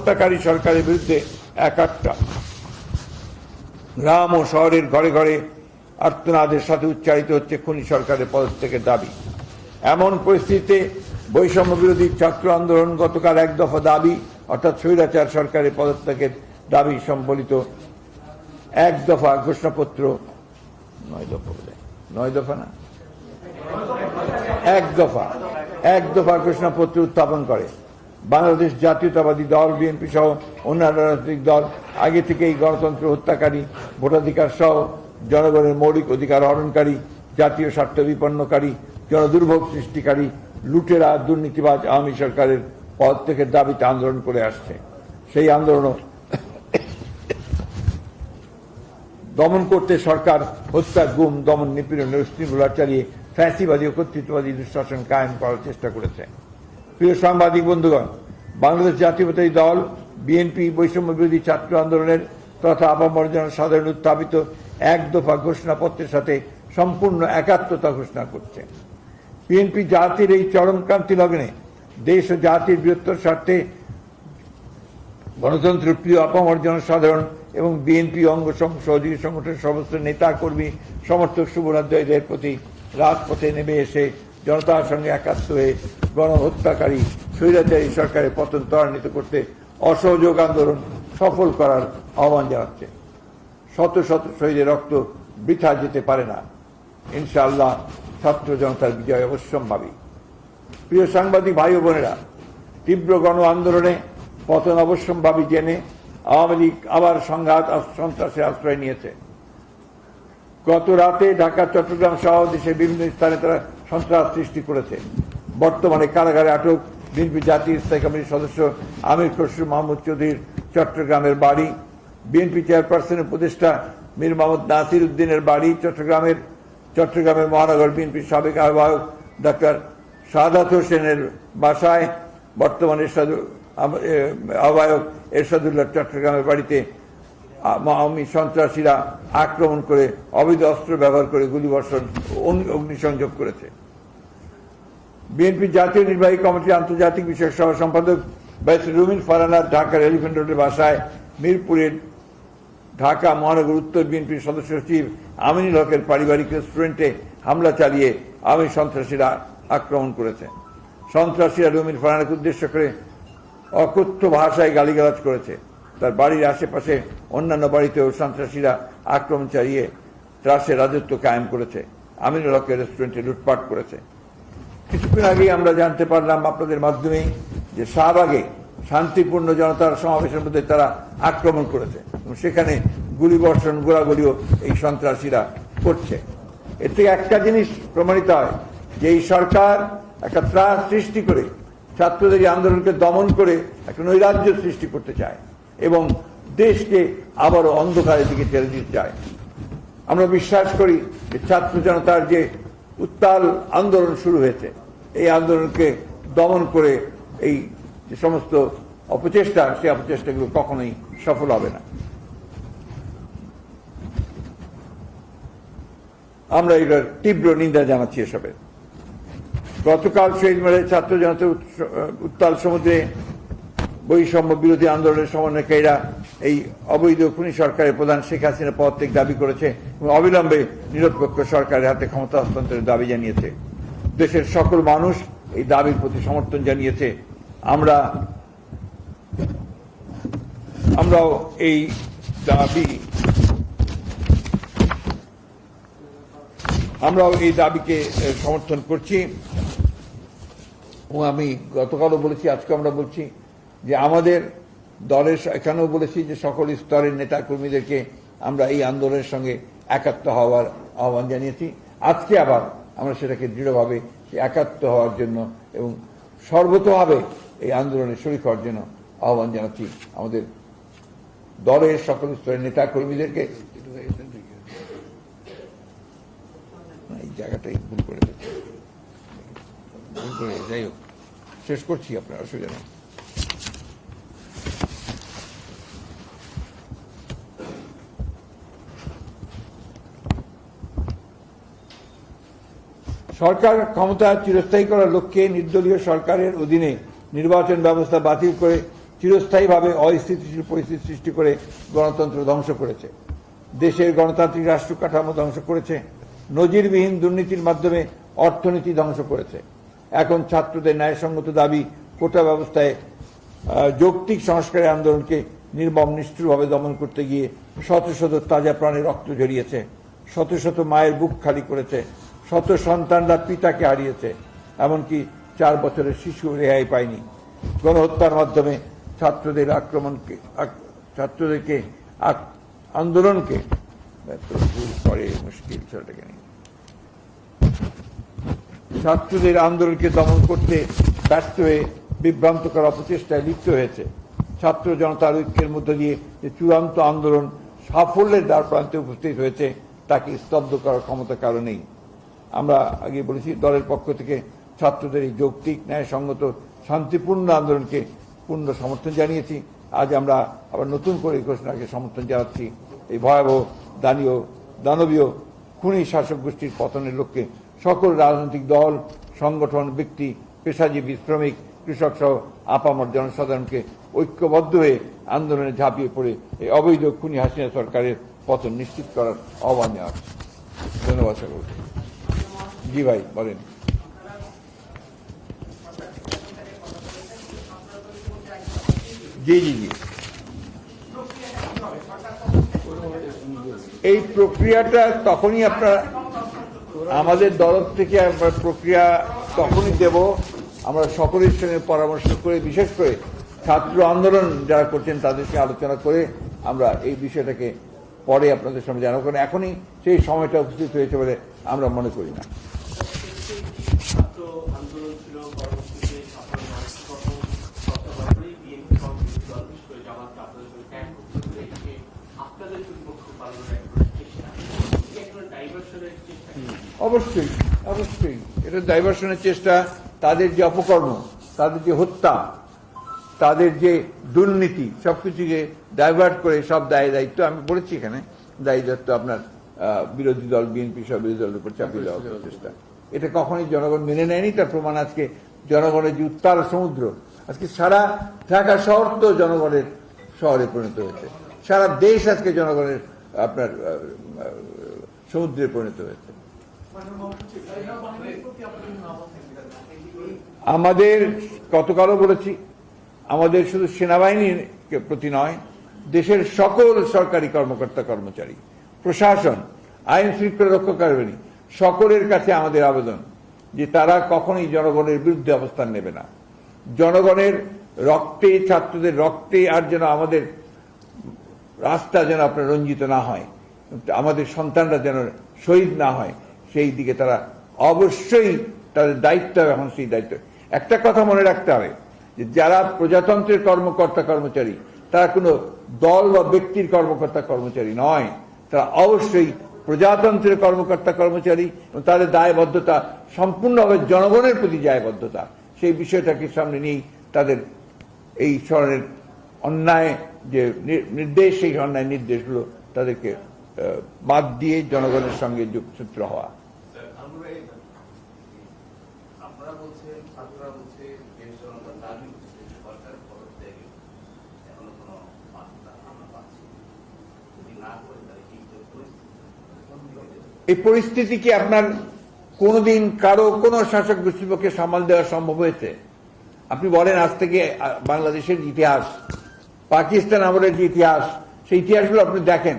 গণহত্যাকারী সরকারের বিরুদ্ধে একাত্তা গ্রাম ও শহরের ঘরে ঘরে আর্তনাদের সাথে উচ্চারিত হচ্ছে খুনি সরকারের পদত্যাগের দাবি। এমন পরিস্থিতিতে বৈষম্য বিরোধী ছাত্র আন্দোলন গতকাল এক দফা দাবি, অর্থাৎ স্বৈরাচার সরকারের পদত্যাগের দাবি সম্বলিত এক দফা ঘোষণাপত্র, নয় দফা বোধ নয় দফা না? এক দফা এক দফা ঘোষণাপত্র উত্থাপন করে। বাংলাদেশ জাতীয়তাবাদী দল, বিএনপি সহ অন্যান্য রাজনৈতিক দল, আগে থেকেই গণতন্ত্র হত্যাকারী, ভোটাধিকার সহ জনগণের মৌলিক অধিকার হরণকারী, জাতীয় স্বার্থ বিপন্নকারী, জনদুর্ভোগ সৃষ্টিকারী, লুটেরা, দুর্নীতিবাজ আওয়ামী সরকারের পদ থেকে দাবিতে আন্দোলন করে আসছে। সেই আন্দোলনও দমন করতে সরকার হত্যা গুম, দমন নিপীড়ন শৃঙ্খলা চালিয়ে ফ্যাসিবাদী ও কর্তৃত্ববাদী দুঃশাসন কায়েম করার চেষ্টা করেছে। প্রিয় সাংবাদিক বন্ধুগণ, বাংলাদেশ জাতীয়তাবাদী দল, বিএনপি বৈষম্য বিরোধী ছাত্র আন্দোলনের তথা আপামর্জন সাধারণ উত্থাপিত এক দফা ঘোষণাপত্রের সাথে সম্পূর্ণ একাত্মতা ঘোষণা করছে। বিএনপি জাতির এই চরমক্রান্তি লগ্নে দেশ ও জাতির বৃহত্তর স্বার্থে গণতন্ত্র প্রিয় অপমর্জন সাধারণ এবং বিএনপি অঙ্গ সহযোগী সংগঠনের সমস্ত নেতা কর্মী, সমর্থক শুভনাধ্যায়ীদের প্রতি রাজপথে নেমে এসে জনতার সঙ্গে একাত্ম হয়ে গণহত্যাকারী স্বৈরাচারী সরকারের পতন ত্বরান্বিত করতে অসহযোগ আন্দোলন সফল করার আহ্বান জানাচ্ছে। শত শত শহীদের রক্ত বৃথা যেতে পারে না। ইনশাআল্লাহ ছাত্র জনতার বিজয় অবশ্যম্ভাবী। প্রিয় সাংবাদিক ভাই বোনেরা, তীব্র গণ আন্দোলনে পতন অবশ্যম্ভাবী জেনে আওয়ামী লীগ আবার সংঘাত সন্ত্রাসের আশ্রয় নিয়েছে। গত রাতে ঢাকা, চট্টগ্রাম সহ দেশের বিভিন্ন স্থানে তারা সন্ত্রাস সৃষ্টি করেছে। বর্তমানে কারাগারে আটক বিএনপি জাতীয় স্থায়ী কমিটির সদস্য আমির খসরু মাহমুদ চৌধুরীর চট্টগ্রামের বাড়ি। বিএনপি চেয়ারপারসনের উপদেষ্টা মীর মোহাম্মদ নাসির উদ্দিনের বাড়ি চট্টগ্রামের। চট্টগ্রামের মহানগর বিএনপির সাবেক আহ্বায়ক ডাক্তার সাদাত হোসেনের বাসায়। বর্তমানে আহ্বায়ক এরশাদুল্লাহ চট্টগ্রামের বাড়িতে আওয়ামী সন্ত্রাসীরা আক্রমণ করে, অবৈধ অস্ত্র ব্যবহার করে গুলিবর্ষণ, অগ্নি- অগ্নিসংযোগ করেছে। বিএনপি জাতীয় নির্বাহী কমিটির আন্তর্জাতিক বিষয়ক সহ সম্পাদক ব্যারিস্টার রুমিন ফারানার ঢাকার এলিফেন্ট রোডের বাসায় মিরপুরের ঢাকা মহানগর উত্তর বিএনপির সদস্য সচিব আমিনুল হকের পারিবারিক রেস্টুরেন্টে হামলা চালিয়ে আমি সন্ত্রাসীরা আক্রমণ করেছে। সন্ত্রাসীরা রুমিন ফারানাকে উদ্দেশ্য করে অকথ্য ভাষায় গালিগালাজ করেছে। তার বাড়ির আশেপাশে অন্যান্য বাড়িতেও সন্ত্রাসীরা আক্রমণ চালিয়ে ত্রাসের রাজত্ব কায়েম করেছে। আমিনুল হকের রেস্টুরেন্টে লুটপাট করেছে। কিছুক্ষণ আগেই আমরা জানতে পারলাম আপনাদের মাধ্যমেই যে শাহবাগে শান্তিপূর্ণ জনতার সমাবেশের মধ্যে তারা আক্রমণ করেছে এবং সেখানে গুলিবর্ষণ গোলাগুলিও এই সন্ত্রাসীরা করছে। এর থেকে একটা জিনিস প্রমাণিত হয়, যে এই সরকার একটা ত্রাস সৃষ্টি করে ছাত্রদের আন্দোলনকে দমন করে একটা নৈরাজ্য সৃষ্টি করতে চায়। এবং দেশকে আবারও অন্ধকারের দিকে ঠেলে দিতে চায়। আমরা বিশ্বাস করি যে ছাত্র জনতার যে উত্তাল আন্দোলন শুরু হয়েছে, এই আন্দোলনকে দমন করে এই যে সমস্ত অপচেষ্টা সেই অপচেষ্টাগুলো কখনোই সফল হবে না। আমরা এটার তীব্র নিন্দা জানাচ্ছি এসবের। গতকাল শহীদ মেলায় ছাত্র জনতা উত্তাল সমুদ্রে বৈষম্য বিরোধী আন্দোলনের সমন্বয়কারীরা এই অবৈধ খুনি সরকারের প্রধান শেখ হাসিনা পদ থেকে দাবি করেছে এবং অবিলম্বে নিরপেক্ষ সরকারের হাতে ক্ষমতা হস্তান্তরের দাবি জানিয়েছে। দেশের সকল মানুষ এই দাবির প্রতি সমর্থন জানিয়েছে। আমরা, আমরাও এই দাবি, আমরাও এই দাবিকে সমর্থন করছি। ও আমি গতকালও বলেছি আজকে আমরা বলছি যে আমাদের দলের এখানেও বলেছি যে সকল স্তরের নেতা কর্মীদেরকে আমরা এই আন্দোলনের সঙ্গে একাত্ম হওয়ার আহ্বান জানিয়েছি। আজকে আবার আমরা সেটাকে দৃঢ়ভাবে একাত্ম হওয়ার জন্য এবং সর্বতভাবে এই আন্দোলনে শরিক হওয়ার জন্য আহ্বান জানাচ্ছি আমাদের দলের সকল স্তরের নেতা কর্মীদেরকে এই জায়গাটাই ভুল করে যাই হোক, শেষ করছি আপনার, অসুবিধা নেই। সরকার ক্ষমতা চিরস্থায়ী করার লক্ষ্যে নির্দলীয় সরকারের অধীনে নির্বাচন ব্যবস্থা বাতিল করে চিরস্থায়ীভাবে অস্থিতিশীল পরিস্থিতি সৃষ্টি করে গণতন্ত্র ধ্বংস করেছে। দেশের গণতান্ত্রিক রাষ্ট্র কাঠামো ধ্বংস করেছে। নজিরবিহীন দুর্নীতির মাধ্যমে অর্থনীতি ধ্বংস করেছে। এখন ছাত্রদের ন্যায়সঙ্গত দাবি কোটা ব্যবস্থায় যৌক্তিক সংস্কারের আন্দোলনকে নির্মম নিষ্ঠুরভাবে দমন করতে গিয়ে শত শত তাজা প্রাণে রক্ত ঝরিয়েছে। শত শত মায়ের বুক খালি করেছে। শত সন্তানরা পিতাকে হারিয়েছে, এমনকি চার বছরের শিশু রেহাই পায়নি। গণহত্যার মাধ্যমে ছাত্রদের আক্রমণকে ছাত্রদেরকে আন্দোলনকে করে মুশকিল ছেলেটাকে নিয়ে ছাত্রদের আন্দোলনকে দমন করতে ব্যর্থ হয়ে বিভ্রান্ত করা প্রচেষ্টায় লিপ্ত হয়েছে। ছাত্র জনতার ঐক্যের মধ্য দিয়ে যে চূড়ান্ত আন্দোলন সাফল্যের দ্বার প্রান্তে উপস্থিত হয়েছে, তাকে স্তব্ধ করার ক্ষমতা কারণেই আমরা আগে বলেছি, দলের পক্ষ থেকে ছাত্রদের এই যৌক্তিক, ন্যায়সঙ্গত, শান্তিপূর্ণ আন্দোলনকে পূর্ণ সমর্থন জানিয়েছি। আজ আমরা আবার নতুন করে এই ঘোষণাকে সমর্থন জানাচ্ছি। এই ভয়াবহ দানীয়, দানবীয়, খুনি শাসক গোষ্ঠীর পতনের লক্ষ্যে সকল রাজনৈতিক দল, সংগঠন, ব্যক্তি, পেশাজীবী, শ্রমিক, কৃষক সহ আপামর জনসাধারণকে ঐক্যবদ্ধ হয়ে আন্দোলনে ঝাঁপিয়ে পড়ে এই অবৈধ খুনি হাসিনা সরকারের পতন নিশ্চিত করার আহ্বান জানাচ্ছি। ধন্যবাদ সকলকে। জি ভাই, বলেন। জি জি জি। এই প্রক্রিয়াটা তখনই আপনার, আমাদের তরফ থেকে আমরা প্রক্রিয়া তখনই দেব, আমরা সকলের সঙ্গে পরামর্শ করে, বিশেষ করে ছাত্র আন্দোলন যারা করছেন তাদেরকে আলোচনা করে আমরা এই বিষয়টাকে পরে আপনাদের সামনে জানাব, কারণ এখনই সেই সময়টা উপস্থিত হয়েছে বলে আমরা মনে করি না। ছাত্র আন্দোলন ছিল পরবর্তীতে ছাত্র নাগরিককরণ বিএনপি সহ দল বিশেষ করে জামাতকে আপনাদের সঙ্গে ত্যাগ করতে হলে আপনাদের প্রতিপক্ষ পালনের এক চেষ্টা। এটি এক ধরনের ডাইভার্সনের চেষ্টা অবশ্যই অবশ্যই। এটা ডাইভার্সনের চেষ্টা তাদের যে অপকর্ম তাদের যে হত্যা তাদের যে দুর্নীতি সবকিছুকে ডাইভার্ট করে সব দায় দায়িত্ব আমি বলেছি এখানে দায়ী দায়িত্ব আপনার আহ, বিরোধী দল বিএনপি সব বিরোধী দলের উপর চাপিয়ে দেওয়ার চেষ্টা। এটা কখনোই জনগণ মেনে নেয়নি, তার প্রমাণ আজকে জনগণের যে উত্তাল সমুদ্র, আজকে সারা ঢাকা শহর তো জনগণের শহরে পরিণত হয়েছে। সারা দেশ আজকে জনগণের, আপনার সমুদ্রে পরিণত হয়েছে। আমাদের, গতকালও বলেছি, আমাদের শুধু সেনাবাহিনীর প্রতি নয়, দেশের সকল সরকারি কর্মকর্তা কর্মচারী, প্রশাসন, আইন শৃঙ্খলা রক্ষাকারী সকলের কাছে আমাদের আবেদন যে তারা কখনোই জনগণের বিরুদ্ধে অবস্থান নেবে না। জনগণের রক্তে, ছাত্রদের রক্তে আর যেন আমাদের রাস্তা যেন আপনার রঞ্জিত না হয়, আমাদের সন্তানরা যেন শহীদ না হয়, সেই দিকে তারা অবশ্যই তাদের দায়িত্ব এখন সেই দায়িত্ব। একটা কথা মনে রাখতে হবে, যে যারা প্রজাতন্ত্রের কর্মকর্তা, কর্মচারী, তারা কোনো দল বা ব্যক্তির কর্মকর্তা, কর্মচারী নয়। তারা অবশ্যই প্রজাতন্ত্রের কর্মকর্তা, কর্মচারী এবং তাদের দায়বদ্ধতা সম্পূর্ণভাবে জনগণের প্রতি দায়বদ্ধতা। সেই বিষয়টাকে সামনে নিয়েই তাদের এই ধরনের অন্যায় যে নির্দেশ, সেই অন্যায় নির্দেশগুলো তাদেরকে বাদ দিয়ে জনগণের সঙ্গে যুগসূত্র হওয়া। এই পরিস্থিতি কি আপনার কোনোদিন কারও, কোনো শাসক গোষ্ঠীর পক্ষে সামাল দেওয়া সম্ভব হয়েছে? আপনি বলেন, আজ থেকে বাংলাদেশের ইতিহাস, পাকিস্তান আমলের যে ইতিহাস, সেই ইতিহাসগুলো আপনি দেখেন।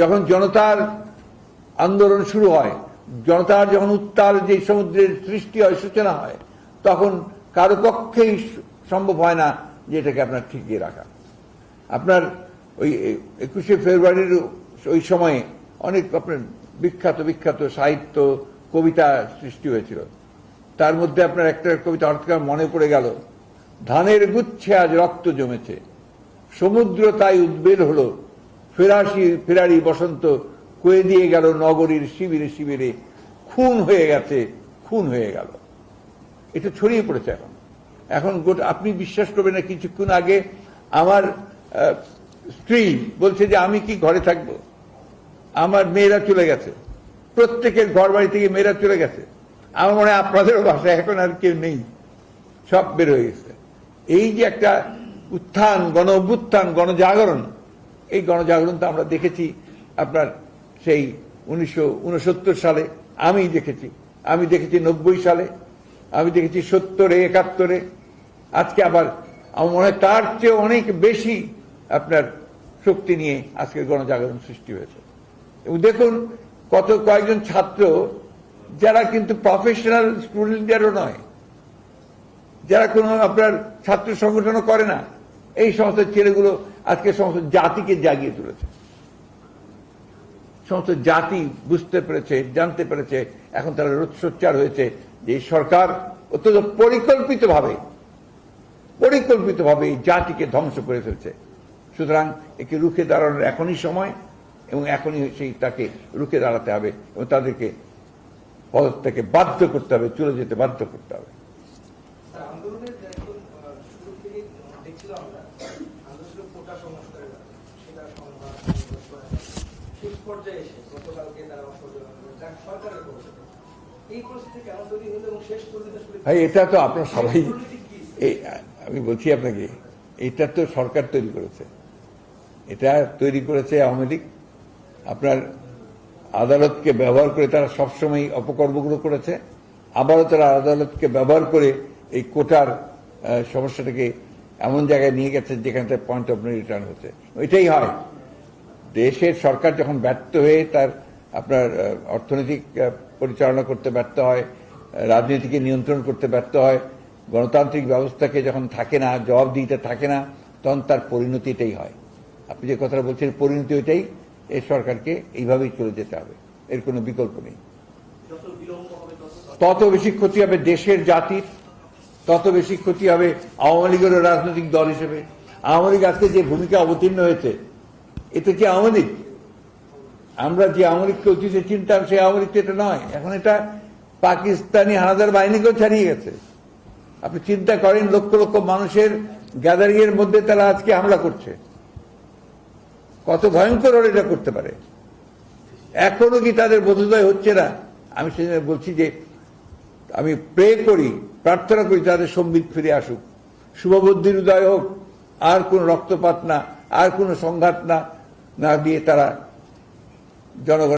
যখন জনতার আন্দোলন শুরু হয়, জনতার যখন উত্তাল যে সমুদ্রের সৃষ্টি হয়, সূচনা হয়, তখন কারও পক্ষেই সম্ভব হয় না যে এটাকে আপনার ঠিকিয়ে রাখা। আপনার ওই, একুশে ফেব্রুয়ারির ওই সময়ে অনেক আপনার বিখ্যাত বিখ্যাত সাহিত্য, কবিতা সৃষ্টি হয়েছিল। তার মধ্যে আপনার একটা কবিতা হঠাৎ মনে পড়ে গেল, ধানের গুচ্ছে আজ রক্ত জমেছে, সমুদ্র তাই উদ্বেল হলো, ফেরাসি, ফেরারি বসন্ত কয়ে দিয়ে গেল নগরীর শিবিরে শিবিরে, খুন হয়ে গেছে, খুন হয়ে গেল। এটা ছড়িয়ে পড়েছে এখন। এখন গোটা, আপনি বিশ্বাস করবেন না, কিছুক্ষণ আগে আমার স্ত্রী বলছে যে, আমি কি ঘরে থাকব? আমার মেয়েরা চলে গেছে। প্রত্যেকের ঘর বাড়ি থেকে মেয়েরা চলে গেছে। আমার মনে হয় আপনাদেরও বাসায় এখন আর কেউ নেই। সব বের হয়ে গেছে। এই যে একটা উত্থান গণ অভ্যুত্থান গণজাগরণ, এই গণজাগরণ তো আমরা দেখেছি আপনার সেই উনিশশো উনসত্তর সালে আমি দেখেছি। আমি দেখেছি নব্বই সালে, আমি দেখেছি সত্তরে, একাত্তরে। আজকে আবার আমার মনে হয় তার চেয়ে অনেক বেশি আপনার শক্তি নিয়ে আজকে গণজাগরণ সৃষ্টি হয়েছে। দেখুন, কত কয়েকজন ছাত্র যারা কিন্তু প্রফেশনাল স্টুডেন্টদেরও নয়, যারা কোনো আপনার ছাত্র সংগঠনও করে না, এই সমস্ত ছেলেগুলো আজকে সমস্ত জাতিকে জাগিয়ে তুলেছে। সমস্ত জাতি বুঝতে পেরেছে, জানতে পেরেছে, এখন তারা সোচ্চার হয়েছে যে সরকার অত্যন্ত পরিকল্পিতভাবে পরিকল্পিতভাবে এই জাতিকে ধ্বংস করে ফেলছে। সুতরাং একে রুখে দাঁড়ানোর এখনই সময় এবং এখনই সেই তাকে রুখে দাঁড়াতে হবে এবং তাদেরকে পদত্যাগে বাধ্য করতে হবে চলে যেতে বাধ্য করতে হবে। ভাই এটা তো আপনার সবাই আমি বলছি আপনাকে এটা তো সরকার তৈরি করেছে। এটা তৈরি করেছে আওয়ামী লীগ। আপনার আদালতকে ব্যবহার করে তারা সবসময় অপকর্মগুলো করেছে। আবারও তারা আদালতকে ব্যবহার করে এই কোটার সমস্যাটাকে এমন জায়গায় নিয়ে গেছে যেখানে পয়েন্ট অফ রিটার্ন হচ্ছে। এটাই হয়। দেশের সরকার যখন ব্যর্থ হয়ে তার, আপনার অর্থনৈতিক পরিচালনা করতে ব্যর্থ হয়, রাজনীতিকে নিয়ন্ত্রণ করতে ব্যর্থ হয়, গণতান্ত্রিক ব্যবস্থাকে যখন থাকে না জবাব জবাবদিহিতে থাকে না, তখন তার পরিণতি এটাই হয়। আপনি যে কথাটা বলছেন, পরিণতি ওইটাই এই সরকারকে এইভাবেই চলে যেতে হবে। এর কোনো বিকল্প নেই। তত বেশি ক্ষতি হবে দেশের জাতির, তত বেশি ক্ষতি হবে আওয়ামী লীগেরও রাজনৈতিক দল হিসেবে। আওয়ামী লীগ আজকে যে ভূমিকা অবতীর্ণ হয়েছে এতে কি আওয়ামী লীগ? আমরা যে আওয়ামী লীগকে অতীতে চিনতাম, সেই আওয়ামী লীগ এটা নয়। এখন এটা পাকিস্তানি হানাদার বাহিনীকেও ছাড়িয়ে গেছে। আপনি চিন্তা করেন, লক্ষ লক্ষ মানুষের গ্যাদারিং এর মধ্যে তারা আজকে হামলা করছে। কত ভয়ঙ্কর ওরা এটা করতে পারে। এখনও কি তাদের বোধোদয় হচ্ছে না? আমি সেজন্য বলছি যে, আমি প্রে করি, প্রার্থনা করি তাদের সম্বিত ফিরে আসুক। শুভবুদ্ধির উদয় হোক, আর কোন রক্তপাত না, আর কোন সংঘাত না না দিয়ে তারা জনগণ